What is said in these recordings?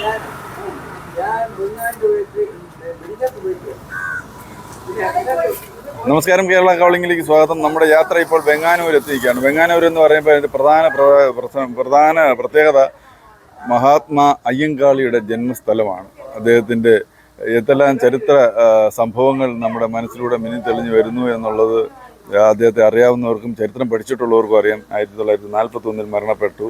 ഞാൻ നമസ്കാരം കേരള കൗളിംഗിലേക്ക് സ്വാഗതം. നമ്മുടെ യാത്ര ഇപ്പോൾ വെങ്ങാനൂർ എത്തിയിരിക്കുകയാണ്. വെങ്ങാനൂർ എന്ന് പറയുമ്പോൾ അതിന്റെ പ്രധാന പ്രധാന പ്രത്യേകത മഹാത്മാ അയ്യങ്കാളിയുടെ ജന്മസ്ഥലമാണ്. അദ്ദേഹത്തിന്റെ എന്തെല്ലാം ചരിത്ര സംഭവങ്ങൾ നമ്മുടെ മനസ്സിലൂടെ മിനി തെളിഞ്ഞു വരുന്നു എന്നുള്ളത് അദ്ദേഹത്തെ അറിയാവുന്നവർക്കും ചരിത്രം പഠിച്ചിട്ടുള്ളവർക്കും അറിയാം. ആയിരത്തി തൊള്ളായിരത്തി നാൽപ്പത്തി ഒന്നിൽ മരണപ്പെട്ടു.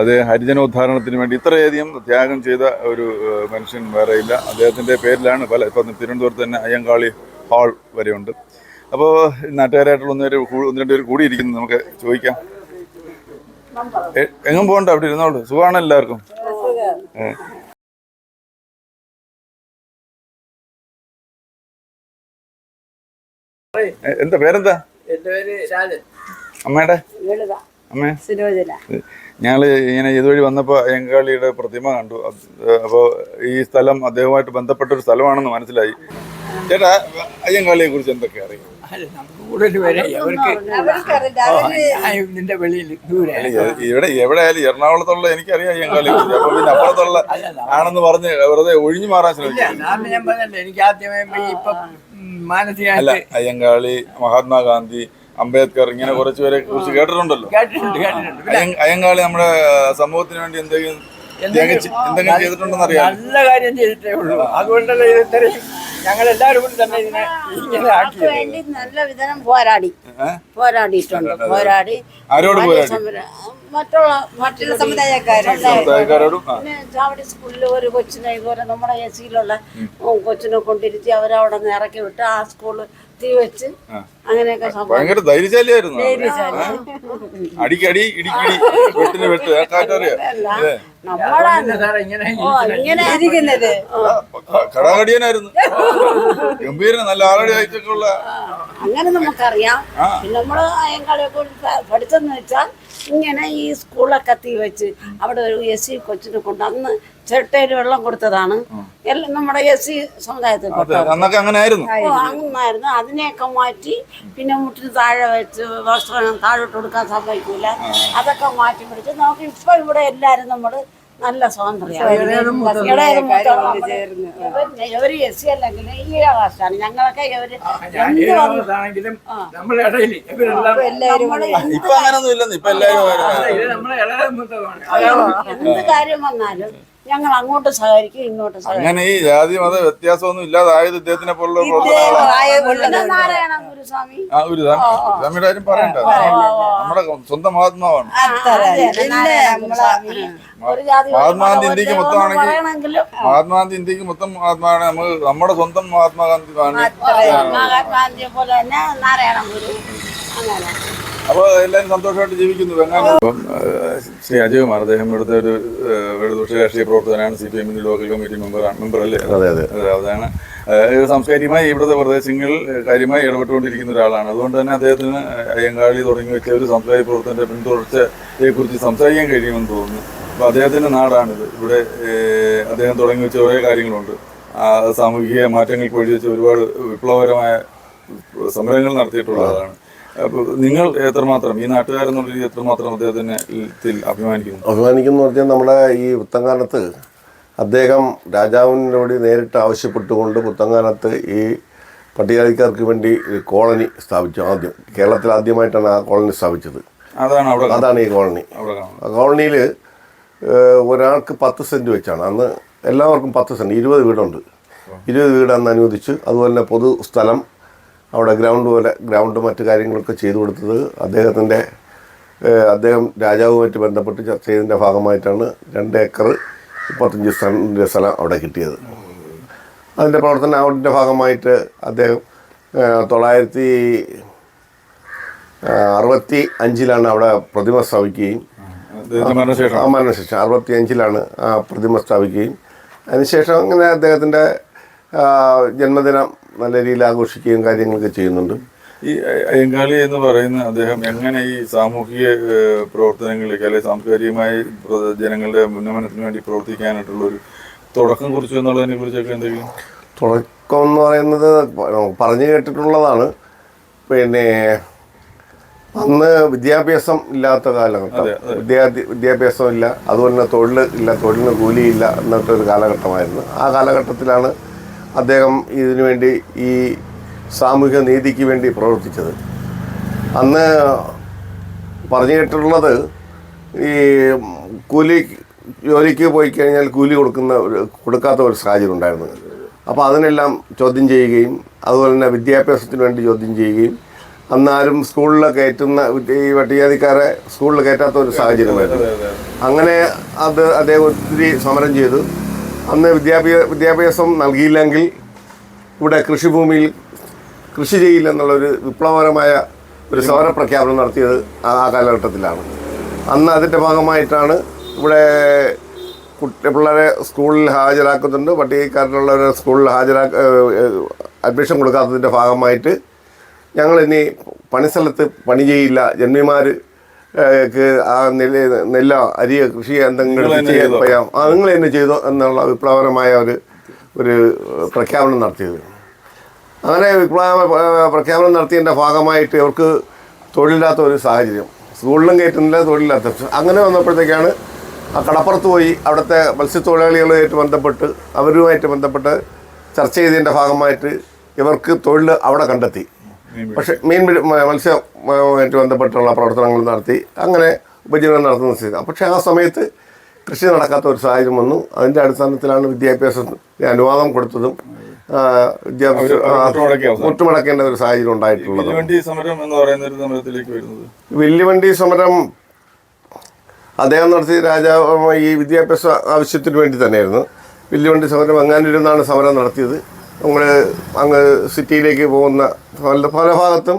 അത് ഹരിജനോദ്ധാരണത്തിന് വേണ്ടി ഇത്രയധികം ത്യാഗം ചെയ്ത ഒരു മനുഷ്യൻ വേറെയില്ല അദ്ദേഹത്തിന്റെ പേരിലാണ് പല ഇപ്പം തിരുവനന്തപുരത്ത് തന്നെ അയ്യങ്കാളി ഹാൾ വരെയുണ്ട്. അപ്പോൾ നാട്ടുകാരായിട്ടുള്ള ഒന്ന് ഒന്ന് രണ്ട് പേര് കൂടിയിരിക്കുന്നു. നമുക്ക് ചോദിക്കാം. എങ്ങും പോകണ്ട അവിടെ ഇരുന്നോളൂ. സുഖമാണ് എല്ലാവർക്കും. എന്താ പേരെന്താ? അമ്മയുടെ? അമ്മേ. ഞങ്ങൾ ഇങ്ങനെ ഇതുവഴി വന്നപ്പോൾ അയ്യങ്കാളിയുടെ പ്രതിമ കണ്ടു. അപ്പോൾ ഈ സ്ഥലം അദ്ദേഹവുമായിട്ട് ബന്ധപ്പെട്ട ഒരു സ്ഥലമാണെന്ന് മനസ്സിലായി. ചേട്ടാ അയ്യങ്കാളിയെ കുറിച്ച് എന്തൊക്കെ അറിയാം അല്ല നമുക്ക് കൂടുതൽ പേരെ അവർക്ക് ഇതിന്റെ വെളിയിൽ ദൂരെ. ഇവിടെ എവിടെ ആയാലും എറണാകുളത്തുള്ള എനിക്കറിയാം ഞാൻ കളി അപ്പൊ പിന്നെ അപ്പുറത്തുള്ള ആണെന്ന് പറഞ്ഞ് വെറുതെ ഒഴിഞ്ഞു മാറാൻ ശ്രമിക്കും ഞാൻ പറഞ്ഞല്ലോ എനിക്ക് ആദ്യമേ ഇപ്പൊ അല്ല അയ്യങ്കാളി മഹാത്മാഗാന്ധി അംബേദ്കർ ഇങ്ങനെ കുറച്ചുപേരെ കുറിച്ച് കേട്ടിട്ടുണ്ടല്ലോ. അയ്യങ്കാളി നമ്മുടെ സമൂഹത്തിന് വേണ്ടി എന്തെങ്കിലും നല്ല കാര്യം ചെയ്തിട്ടേ ഉള്ളൂ. അതുകൊണ്ടല്ലേ ഇത് ഇത്രയും ഞങ്ങൾ എല്ലാവരും കൂടി തന്നെ ഇതിനെ ഇങ്ങനെ ആക്കി വേണ്ടി നല്ല വിധം പോരാടി. പോരാടിയിട്ടുണ്ട്. പോരാടി. ആരോട്. മറ്റുള്ള മറ്റുള്ള സമുദായക്കാരും. സമുദായക്കാരോടും. ചാവടി സ്കൂളിൽ ഒരു കൊച്ചിനെ ഇതുപോലെ നമ്മുടെ എ സിയിലുള്ള കൊച്ചിനെ കൊണ്ടിരുത്തി അവരവിടെ നിന്ന് ഇറക്കി വിട്ട് ആ സ്കൂൾ തീ വെച്ച് അങ്ങനെയൊക്കെ ഭയങ്കര ധൈര്യശാലിയായിരുന്നു അടിക്കടി ഇടിക്കടി വെട്ടിന് വെട്ട്. കടാകടിയനായിരുന്നു. ഗംഭീരൻ നല്ല ആളടി ആയിട്ടുള്ള അങ്ങനെ നമുക്കറിയാം. നമ്മൾ അയങ്കാളിയെ കുറിച്ച് പഠിച്ചെന്ന് വെച്ചാൽ ഇങ്ങനെ ഈ സ്കൂളൊക്കെ തീ വെച്ച് അവിടെ ഒരു എസ് സി കൊച്ചിനെ കൊണ്ട് അന്ന് ചിരട്ടയിൽ വെള്ളം കൊടുത്തതാണ്. എല്ലാം നമ്മുടെ എസ് സി സമുദായത്തിൽ അന്നൊക്കെ അങ്ങനെ ആയിരുന്നു. അതിനെയൊക്കെ മാറ്റി പിന്നെ മുട്ടിന് താഴെ വെച്ച് വസ്ത്രം താഴോട്ട് കൊടുക്കാൻ സമ്മതിക്കൂല. അതൊക്കെ മാറ്റി പിടിച്ച് നമുക്ക് ഇപ്പൊ ഇവിടെ എല്ലാരും നമ്മൾ നല്ല സ്വാതന്ത്ര്യം എസ് സി ഈ ഞങ്ങളൊക്കെ ഇവർ എന്ത് കാര്യം വന്നാലും ഞങ്ങൾ അങ്ങോട്ട് സഹകരിക്കും ഇങ്ങോട്ട് അങ്ങനെ ഈ ജാതി മത വ്യത്യാസമൊന്നും ഇല്ലാതായത് ഇദ്ദേഹത്തിനെ പോലുള്ള നാരായണ ഗുരുസ്വാമി? ആ ഒരു സ്വാമിയുടെ കാര്യം പറയണ്ട. നമ്മുടെ സ്വന്തം മഹാത്മാവാണ്. മഹാത്മാഗാന്ധി ഇന്ത്യയ്ക്ക് മൊത്തമാണെങ്കിൽ മഹാത്മാഗാന്ധി ഇന്ത്യയ്ക്ക് മൊത്തം മഹാത്മാവാണ്. നമ്മൾ നമ്മുടെ സ്വന്തം മഹാത്മാഗാന്ധി മഹാത്മാഗാന്ധിയെ പോലെ തന്നെ നാരായണ ഗുരു. അങ്ങനെ. അപ്പോൾ എല്ലാവരും സന്തോഷമായിട്ട് ജീവിക്കുന്നു. വെങ്ങാനം. അപ്പം ശ്രീ അജയ് കുമാർ അദ്ദേഹം ഇവിടുത്തെ ഒരു ഇടതുപക്ഷ രാഷ്ട്രീയ പ്രവർത്തകനാണ്. സി പി എമ്മിന്റെ ലോക്കൽ കമ്മിറ്റി മെമ്പറാണ് മെമ്പർ അല്ലേ? അതെ അതെ. അതെ, അതാണ്. സാംസ്കാരികമായി ഇവിടുത്തെ പ്രദേശങ്ങളിൽ കാര്യമായി ഇടപെട്ടുകൊണ്ടിരിക്കുന്ന ഒരാളാണ്. അതുകൊണ്ട് തന്നെ അദ്ദേഹത്തിന് അയ്യങ്കാളി തുടങ്ങി വെച്ച ഒരു സാംസ്കാരിക പ്രവർത്തനത്തെ പിന്തുടർച്ചയെക്കുറിച്ച് സംസാരിക്കാൻ കഴിയുമെന്ന് തോന്നുന്നു. അപ്പോൾ അദ്ദേഹത്തിന്റെ നാടാണിത്. ഇവിടെ അദ്ദേഹം തുടങ്ങി വെച്ച കുറേ കാര്യങ്ങളുണ്ട്. സാമൂഹിക മാറ്റങ്ങൾക്ക് വഴി വെച്ച് ഒരുപാട് വിപ്ലവകരമായ സമരങ്ങൾ നടത്തിയിട്ടുള്ളതാണ്. നിങ്ങൾ എത്രമാത്രം ഈ നാട്ടുകാരെന്നുള്ള രീതി എത്രമാത്രം അദ്ദേഹത്തിനെ അഭിമാനിക്കുന്നു? അഭിമാനിക്കുന്നു പറഞ്ഞാൽ നമ്മുടെ ഈ പുത്തങ്കാലത്ത് അദ്ദേഹം രാജാവിനോട് നേരിട്ട് ആവശ്യപ്പെട്ടുകൊണ്ട് പുത്തങ്കാലത്ത് ഈ പട്ടികജാതിക്കാർക്ക് വേണ്ടി കോളനി സ്ഥാപിച്ചു ആദ്യം. കേരളത്തിൽ ആദ്യമായിട്ടാണ് ആ കോളനി സ്ഥാപിച്ചത്. അതാണ് അവിടെ അതാണ് ഈ കോളനി. ആ കോളനിയിൽ ഒരാൾക്ക് പത്ത് സെന്റ് വെച്ചാണ്. അന്ന് എല്ലാവർക്കും പത്ത് സെന്റ് ഇരുപത് വീടുണ്ട്. ഇരുപത് വീട് അന്ന് അനുവദിച്ചു. അതുപോലെ തന്നെ പൊതു സ്ഥലം അവിടെ ഗ്രൗണ്ട് പോലെ ഗ്രൗണ്ട് മറ്റു കാര്യങ്ങളൊക്കെ ചെയ്തു കൊടുത്തത് അദ്ദേഹത്തിന്റെ അദ്ദേഹം രാജാവുമായിട്ട് ബന്ധപ്പെട്ട് ചർച്ച ചെയ്തതിന്റെ ഭാഗമായിട്ടാണ് രണ്ട് ഏക്കർ മുപ്പത്തഞ്ച് സെന്റിന്റെ സ്ഥലം അവിടെ കിട്ടിയത്. അതിന്റെ പ്രവർത്തന അവിടെ ഭാഗമായിട്ട് അദ്ദേഹം തൊള്ളായിരത്തി അറുപത്തി അഞ്ചിലാണ് അവിടെ പ്രതിമ സ്ഥാപിക്കുകയും. മരണശേഷം. അറുപത്തി അഞ്ചിലാണ് ആ പ്രതിമ സ്ഥാപിക്കുകയും. അതിനുശേഷം അങ്ങനെ അദ്ദേഹത്തിന്റെ ജന്മദിനം നല്ല രീതിയിൽ ആഘോഷിക്കുകയും കാര്യങ്ങളൊക്കെ ചെയ്യുന്നുണ്ട്. ഈ അയ്യങ്കാളി എന്ന് പറയുന്ന അദ്ദേഹം എങ്ങനെ ഈ സാമൂഹിക പ്രവർത്തനങ്ങളിലേക്ക് അല്ലെങ്കിൽ സാംസ്കാരികമായി ജനങ്ങളുടെ ഉന്നമനത്തിന് വേണ്ടി പ്രവർത്തിക്കാനായിട്ടുള്ള ഒരു തുടക്കം കുറിച്ചു എന്നുള്ളതിനെ കുറിച്ചൊക്കെ എന്തെങ്കിലും? തുടക്കം എന്ന് പറയുന്നത് പറഞ്ഞു കേട്ടിട്ടുള്ളതാണ്. പിന്നെ അന്ന് വിദ്യാഭ്യാസം ഇല്ലാത്ത കാലഘട്ടം. വിദ്യാർത്ഥി വിദ്യാഭ്യാസം ഇല്ല. അതുപോലെ തന്നെ തൊഴിൽ ഇല്ല തൊഴിലിന് കൂലിയില്ല എന്നൊക്കെ ഒരു കാലഘട്ടമായിരുന്നു. ആ കാലഘട്ടത്തിലാണ് അദ്ദേഹം ഇതിനു വേണ്ടി ഈ സാമൂഹിക നീതിക്ക് വേണ്ടി പ്രവർത്തിച്ചത്. അന്ന് പറഞ്ഞു കേട്ടിട്ടുള്ളത് ഈ കൂലി ജോലിക്ക് പോയി കഴിഞ്ഞാൽ കൂലി കൊടുക്കുന്ന ഒരു കൊടുക്കാത്ത ഒരു സാഹചര്യം ഉണ്ടായിരുന്നു. അപ്പോൾ അതിനെല്ലാം ചോദ്യം ചെയ്യുകയും അതുപോലെ തന്നെ വിദ്യാഭ്യാസത്തിന് വേണ്ടി ചോദ്യം ചെയ്യുകയും അന്നാരും സ്കൂളിൽ കയറ്റുന്ന ഈ പട്ടികജാതിക്കാരെ സ്കൂളിൽ കയറ്റാത്ത ഒരു സാഹചര്യമായിരുന്നു അങ്ങനെ അത് അദ്ദേഹം ഒത്തിരി സമരം ചെയ്തു. അന്ന് വിദ്യാഭ്യാസ വിദ്യാഭ്യാസം നൽകിയില്ലെങ്കിൽ ഇവിടെ കൃഷിഭൂമിയിൽ കൃഷി ചെയ്യില്ല എന്നുള്ളൊരു വിപ്ലവകരമായ ഒരു സമര പ്രഖ്യാപനം നടത്തിയത് ആ കാലഘട്ടത്തിലാണ്. അന്ന് അതിന്റെ ഭാഗമായിട്ടാണ് ഇവിടെ പിള്ളേരെ സ്കൂളിൽ ഹാജരാക്കുന്നുണ്ട്. പട്ടികക്കാരിലുള്ളവരെ സ്കൂളിൽ ഹാജരാ അഡ്മിഷൻ കൊടുക്കാത്തതിന്റെ ഭാഗമായിട്ട് ഞങ്ങൾ ഇനി പണിസ്ഥലത്ത് പണി ചെയ്യില്ല. ജന്മിമാർ ആ നെല്ല് നെല്ല അരി കൃഷി എന്തെങ്കിലും ചെയ്യാം തന്നെ ചെയ്യാൻ പറയാം ആ നിങ്ങൾ തന്നെ ചെയ്തോ എന്നുള്ള വിപ്ലവകരമായ ഒരു ഒരു പ്രഖ്യാപനം നടത്തിയത്. അങ്ങനെ വിപ്ലവ പ്രഖ്യാപനം നടത്തിയതിന്റെ ഭാഗമായിട്ട് ഇവർക്ക് തൊഴിലില്ലാത്ത ഒരു സാഹചര്യം. സ്കൂളിലും കയറ്റുന്നില്ല തൊഴിലില്ലാത്ത. അങ്ങനെ വന്നപ്പോഴത്തേക്കാണ് ആ കടപ്പുറത്ത് പോയി അവിടുത്തെ മത്സ്യത്തൊഴിലാളികളുമായിട്ട് ബന്ധപ്പെട്ട് അവരുമായിട്ട് ബന്ധപ്പെട്ട് ചർച്ച ചെയ്തതിന്റെ ഭാഗമായിട്ട് ഇവർക്ക് തൊഴിൽ അവിടെ കണ്ടെത്തി. പക്ഷേ മീൻ മത്സ്യമായിട്ട് ബന്ധപ്പെട്ടുള്ള പ്രവർത്തനങ്ങൾ നടത്തി അങ്ങനെ ഉപജീവനം നടത്തുന്ന സ്ഥിതി. പക്ഷേ ആ സമയത്ത് കൃഷി നടക്കാത്ത ഒരു സാഹചര്യം വന്നു. അതിന്റെ അടിസ്ഥാനത്തിലാണ് വിദ്യാഭ്യാസത്തിന് അനുവാദം കൊടുത്തതും. മുട്ടുമടക്കേണ്ട ഒരു സാഹചര്യം ഉണ്ടായിട്ടുള്ളത്. വില്ലുവണ്ടി സമരം അദ്ദേഹം നടത്തിയ രാജാവ് ഈ വിദ്യാഭ്യാസ ആവശ്യത്തിന് വേണ്ടി തന്നെയായിരുന്നു. വില്ലുവണ്ടി സമരം അങ്ങാനിരുന്നാണ് സമരം നടത്തിയത്. നമ്മൾ അങ്ങ് സിറ്റിയിലേക്ക് പോകുന്ന പല പല ഭാഗത്തും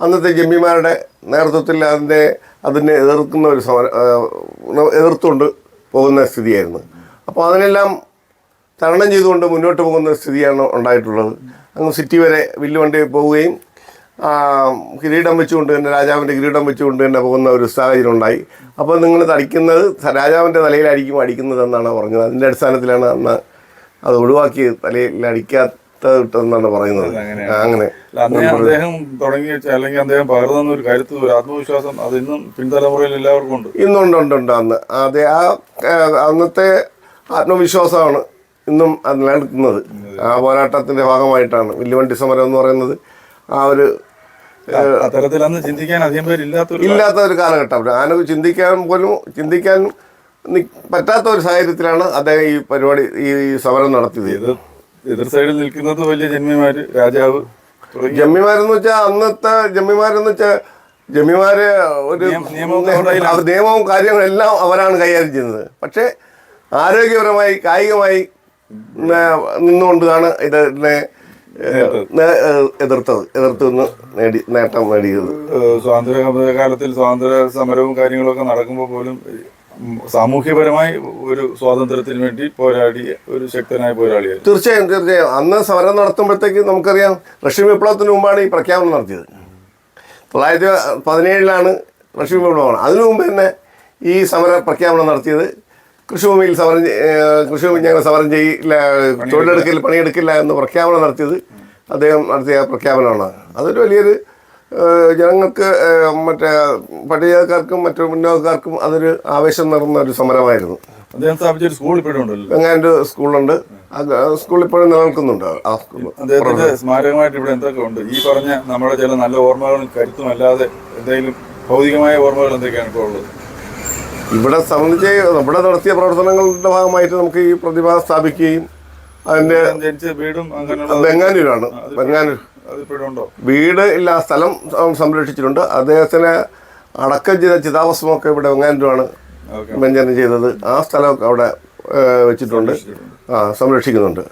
അന്നത്തെ ജമ്മിമാരുടെ നേതൃത്വത്തിൽ അതിന്റെ അതിനെ എതിർക്കുന്ന ഒരു സമരം എതിർത്തുകൊണ്ട് പോകുന്ന സ്ഥിതിയായിരുന്നു. അപ്പോൾ അതിനെല്ലാം തരണം ചെയ്തുകൊണ്ട് മുന്നോട്ട് പോകുന്ന സ്ഥിതിയാണ് ഉണ്ടായിട്ടുള്ളത്. അങ്ങ് സിറ്റി വരെ വില്ലുവണ്ടി പോവുകയും കിരീടം വെച്ചുകൊണ്ട് തന്നെ രാജാവിന്റെ കിരീടം വെച്ചുകൊണ്ട് തന്നെ പോകുന്ന ഒരു സാഹചര്യം ഉണ്ടായി. അപ്പോൾ നിങ്ങൾ തടിക്കുന്നത് രാജാവിന്റെ തലയിലായിരിക്കും അടിക്കുന്നതെന്നാണ് പറഞ്ഞത്. അതിന്റെ അടിസ്ഥാനത്തിലാണ് അന്ന് അത് ഒഴിവാക്കി തലയിൽ അടിക്കാത്തതെന്നാണ് പറയുന്നത്. അങ്ങനെ. അദ്ദേഹം തുടങ്ങി അല്ലെങ്കിൽ അദ്ദേഹം പകർന്ന ഒരു കരുത്ത് ഒരു ആത്മവിശ്വാസം അത് ഇന്നും പിൻതലമുറയിൽ എല്ലാവർക്കും ഉണ്ട്. ഇന്നുണ്ടുണ്ടുണ്ട് അന്ന് അതെ ആ അന്നത്തെ ആത്മവിശ്വാസമാണ് ഇന്നും അത് നിലനിൽക്കുന്നത് ആ പോരാട്ടത്തിന്റെ ഭാഗമായിട്ടാണ് വില്ലുവണ്ടി സമരം എന്ന് പറയുന്നത്. ആ ഒരു അത്തരത്തിൽ അന്ന് ചിന്തിക്കാൻ അധികം പേരില്ലാത്തൊരു ഇല്ലാത്ത ഒരു കാലഘട്ടം. ആനക്ക് ചിന്തിക്കാൻ പോലും ചിന്തിക്കാൻ പറ്റാത്ത ഒരു സാഹചര്യത്തിലാണ് അദ്ദേഹം ഈ പരിപാടി ഈ സമരം നടത്തിയത്. എതിർ സൈഡിൽ നിൽക്കുന്നത് വലിയ ജന്മിമാര് രാജാവ് ജമ്മിമാരെന്ന് വെച്ചാൽ അന്നത്തെ ജമ്മിമാരെന്ന് വെച്ചാൽ ജമ്മിമാര് ഒരു നിയമ- നിയമവും കയ്യിലാണ്. അവർ കാര്യങ്ങളും എല്ലാം അവരാണ് കൈകാര്യം ചെയ്യുന്നത്. പക്ഷെ ആരോഗ്യപരമായി കായികമായി നിന്നുകൊണ്ടാണ് ഇതിനെ എതിർത്തത് എതിർത്ത് നിന്ന് നേടി നേട്ടം നേടിയത്. സ്വാതന്ത്ര്യ കാലത്തിൽ സ്വാതന്ത്ര്യ സമരവും കാര്യങ്ങളൊക്കെ നടക്കുമ്പോൾ പോലും സാമൂഹ്യപരമായി ഒരു സ്വാതന്ത്ര്യത്തിന് വേണ്ടി പോരാടിയ ഒരു ശക്തനായ പോരാളിയായിരുന്നു. തീർച്ചയായും തീർച്ചയായും. അന്ന് സമരം നടത്തുമ്പോഴത്തേക്ക് നമുക്കറിയാം റഷ്യൻ വിപ്ലവത്തിന് മുമ്പാണ് ഈ പ്രഖ്യാപനം നടത്തിയത്. തൊള്ളായിരത്തി പതിനേഴിലാണ് റഷ്യൻ വിപ്ലവമാണ് അതിനു മുമ്പ് തന്നെ ഈ സമര പ്രഖ്യാപനം നടത്തിയത്. കൃഷിഭൂമിയിൽ സമരം കൃഷിഭൂമി ഞങ്ങൾ സമരം ചെയ്യില്ല തൊഴിലെടുക്കില്ല പണിയെടുക്കില്ല എന്ന് പ്രഖ്യാപനം നടത്തിയത്. അദ്ദേഹം നടത്തിയ പ്രഖ്യാപനമാണ്. അതൊരു വലിയൊരു ജനങ്ങൾക്ക് മറ്റേ പട്ടികജാതിക്കാർക്കും മറ്റു മുന്നോക്കാർക്കും അതൊരു ആവേശം നിറഞ്ഞ ഒരു സമരമായിരുന്നു. അദ്ദേഹം സ്ഥാപിച്ച ഒരു സ്കൂൾ ഇപ്പോഴും ഉണ്ടല്ലോ. വെങ്ങാന്റെ സ്കൂളുണ്ട്. ആ സ്കൂൾ ഇപ്പോഴും നിലനിൽക്കുന്നുണ്ട്. ആ സ്കൂൾ അദ്ദേഹത്തിന്റെ സ്മാരകമായിട്ട് ഇവിടെ എന്തൊക്കെ ഉണ്ട്? ഈ പറഞ്ഞ നമ്മുടെ ചില നല്ല ഓർമ്മകളും കരുത്തും അല്ലാതെ എന്തെങ്കിലും ഭൗതികമായ ഓർമ്മകൾ എന്തൊക്കെയാണ് ഇപ്പോൾ ഉള്ളത്? ഇവിടെ സംബന്ധിച്ച് ഇവിടെ നടത്തിയ പ്രവർത്തനങ്ങളുടെ ഭാഗമായിട്ട് നമുക്ക് ഈ പ്രതിഭ സ്ഥാപിക്കുകയും അതിന്റെ വീടും അങ്ങനെയുള്ള അതിപ്പോഴും ഉണ്ടോ വീട് ഇല്ല സ്ഥലം സംരക്ഷിച്ചിട്ടുണ്ട്. അദ്ദേഹത്തിന് അടക്കം ചെയ്ത ചിതാഭസ്മൊക്കെ ഇവിടെ വെങ്ങാനൂരാണ് മെഞ്ചനം വ്യഞ്ജനം ചെയ്തത്. ആ സ്ഥലമൊക്കെ അവിടെ വെച്ചിട്ടുണ്ട്. ആ സംരക്ഷിക്കുന്നുണ്ട്.